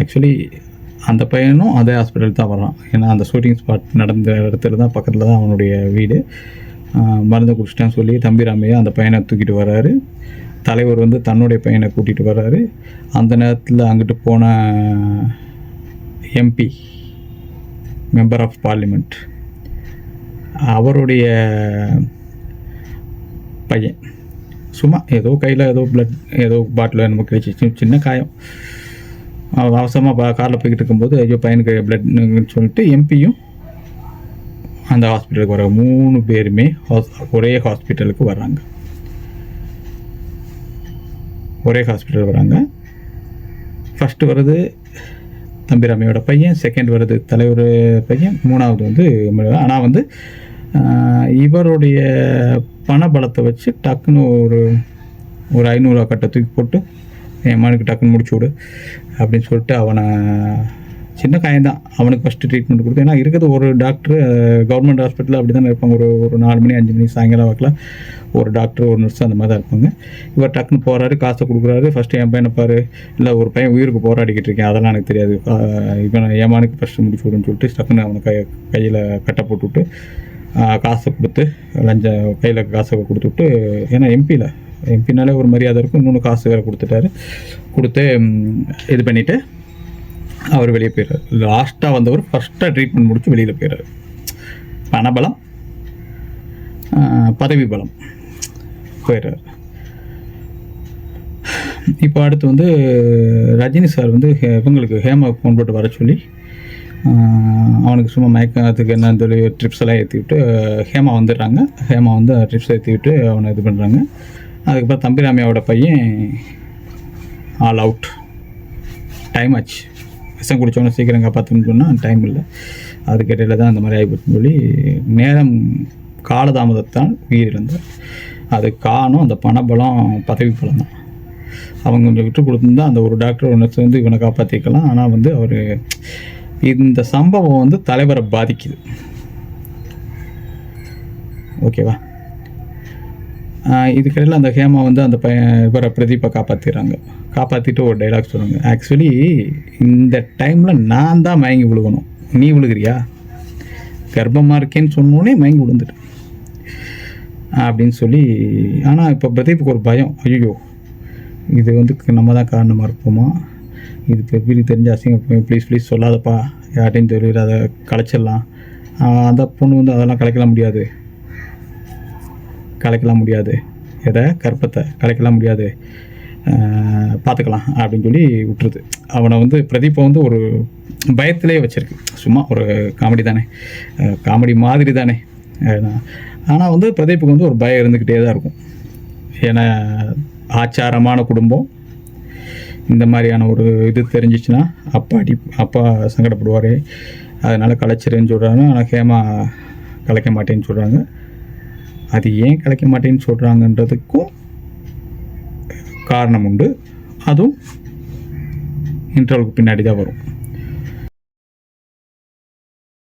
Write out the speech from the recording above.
Actually அந்த பையனும் அதே ஹாஸ்பிட்டல் தான் வரான் ஏன்னா அந்த ஷூட்டிங் ஸ்பாட் நடந்த இடத்துல தான் பக்கத்தில் தான் அவனுடைய வீடு. மருந்து குடிச்சிட்டான்னு சொல்லி தம்பிராமையா அந்த பையனை தூக்கிட்டு வர்றாரு. தலைவர் வந்து தன்னுடைய பையனை கூட்டிகிட்டு வர்றாரு. அந்த நேரத்தில் அங்கிட்டு போன எம்பி மெம்பர் ஆஃப் பார்லிமெண்ட் அவருடைய பையன். சும்மா ஏதோ கையில் ஏதோ பிளட் ஏதோ பாட்டில் நமக்கு கிடைச்சிச்சு. சின்ன காயம். அவசரமாக காரில் போய்கிட்டு இருக்கும்போது ஐயோ பையனுக்கு பிளட்னு சொல்லிட்டு எம்பியும் அந்த ஹாஸ்பிட்டலுக்கு வர மூணு பேருமே ஹாஸ் ஒரே ஹாஸ்பிட்டலுக்கு வர்றாங்க. ஒரே ஹாஸ்பிட்டல் வராங்க. ஃபஸ்ட்டு வருது தம்பிராமையோட பையன் செகண்ட் வருது தலைவர் பையன் மூணாவது வந்து ஆனால் வந்து இவருடைய பணபலத்தை வச்சு டக்குன்னு ஒரு ஒரு ஐநூறுரூவா கட்டை தூக்கி போட்டு என் மனுக்கு டக்குன்னு முடிச்சு விடு அப்படின்னு சொல்லிட்டு அவனை சின்ன காயந்தான் அவனுக்கு ஃபஸ்ட்டு ட்ரீட்மெண்ட் கொடுத்து ஏன்னா இருக்கிறது ஒரு டாக்டர் கவர்மெண்ட் ஹாஸ்பிட்டலில் அப்படி தானே இருப்பாங்க. ஒரு ஒரு நாலு மணி அஞ்சு மணி சாயங்காலம் வாக்கில் ஒரு டாக்டர் ஒரு நர்ஸ் அந்த மாதிரி தான் இருப்பாங்க. இவர் டக்குன்னு போகிறாரு காசை கொடுக்குறாரு. ஃபஸ்ட்டு என் பையனை பாரு. இல்லை ஒரு பையன் உயிருக்கு போராடிக்கிட்டு இருக்கேன். அதெல்லாம் எனக்கு தெரியாது. இவனை இவன் என் ஃபஸ்ட்டு முடிச்சு விடுன்னு சொல்லிட்டு டக்குன்னு அவனை கை கையில் கட்டை போட்டுவிட்டு காசை கொடுத்து லஞ்ச கையில் காசை கொடுத்துட்டு ஏன்னா எம்பியில் பின்னாலே ஒரு மரியாதை இருக்கும். இன்னொன்று காசு வேறு கொடுத்துட்டாரு. கொடுத்து இது பண்ணிவிட்டு அவர் வெளியே போயிடுறாரு. லாஸ்ட்டாக வந்தவர் ஃபஸ்ட்டாக ட்ரீட்மெண்ட் முடிச்சு வெளியில் போயிடுறாரு. பணபலம் பதவி பலம் போயிடுறாரு. இப்போ அடுத்து வந்து ரஜினி சார் வந்து ஹே- இவங்களுக்கு ஹேமா ஃபோன் போட்டு வர சொல்லி அவனுக்கு சும்மா மயக்கத்துக்கு என்னன்னு சொல்லி ட்ரிப்ஸ் எல்லாம் ஏற்றி விட்டு ஹேமா வந்துடுறாங்க. ஹேமா வந்து ட்ரிப்ஸ் ஏற்றி விட்டு அவனை இது பண்ணுறாங்க அதுக்கப்புறம் தம்பிராமையாவோட பையன் ஆல் அவுட். டைம் ஆச்சு. விஷம் குடித்தவொடனே சீக்கிரம் காப்பாற்றணும்னு சொன்னால் டைம் இல்லை. அதுக்கு இடையில தான் அந்த மாதிரி ஆகிப்போச்சுன்னு சொல்லி நேரம் காலதாமதத்தான் உயிரிழந்தார். அது காணும் அந்த பணபலம் பதவி பலம் தான். அவங்க கொஞ்சம் விட்டு கொடுத்துருந்தா அந்த ஒரு டாக்டர் ஒன்று சேர்ந்து இவனை காப்பாற்றிக்கலாம் ஆனால் வந்து அவர் இந்த சம்பவம் வந்து தலைவரை பாதிக்குது. ஓகேவா இதுக்கடையில் அந்த ஹேமா வந்து அந்த பையன் இவரை பிரதீப்பை காப்பாற்றிடுறாங்க காப்பாற்றிட்டு ஒரு டைலாக் சொல்லுங்க ஆக்சுவலி இந்த டைமில் நான் தான் மயங்கி விழுகணும். நீ விழுகிறியா? கர்ப்பமாக இருக்கேன்னு சொன்னோன்னே மயங்கி விழுந்துட்டேன். அப்படின்னு சொல்லி ஆனால் இப்போ பிரதீப்புக்கு ஒரு பயம். ஐயோ இது வந்து நம்ம தான் காரணமாக இருப்போமா? இது எப்படி தெரிஞ்ச அசிங்கம் ப்ளீஸ் ப்ளீஸ் சொல்லாதப்பா. யார்ட்டையும் சொல்லி அதை கலைச்சிடலாம் அந்த பொண்ணு வந்து அதெல்லாம் கலைக்கலாம் முடியாது. கலைக்கலாம் முடியாது. எதை? கற்பத்தை. கலைக்கலாம் முடியாது. பார்த்துக்கலாம் அப்படின்னு சொல்லி விட்டுருது. அவனை வந்து பிரதீப்பை வந்து ஒரு பயத்திலே வச்சுருக்கு. சும்மா ஒரு காமெடி தானே. காமெடி மாதிரி தானே. ஆனால் வந்து பிரதீப்புக்கு வந்து ஒரு பயம் இருந்துக்கிட்டே தான் இருக்கும். ஏன்னா ஆச்சாரமான குடும்பம். இந்த மாதிரியான ஒரு இது தெரிஞ்சிச்சுன்னா அப்பா அடி அப்பா சங்கடப்படுவார். அதனால் கலைச்சிருன்னு சொல்கிறாங்க ஆனால் ஹேமா கலைக்க மாட்டேன்னு சொல்கிறாங்க அது ஏன் கலைக்க மாட்டேன்னு சொல்கிறாங்கன்றதுக்கும் காரணம் உண்டு. அதுவும் இன்டர்வலுக்கு பின்னாடி தான் வரும்.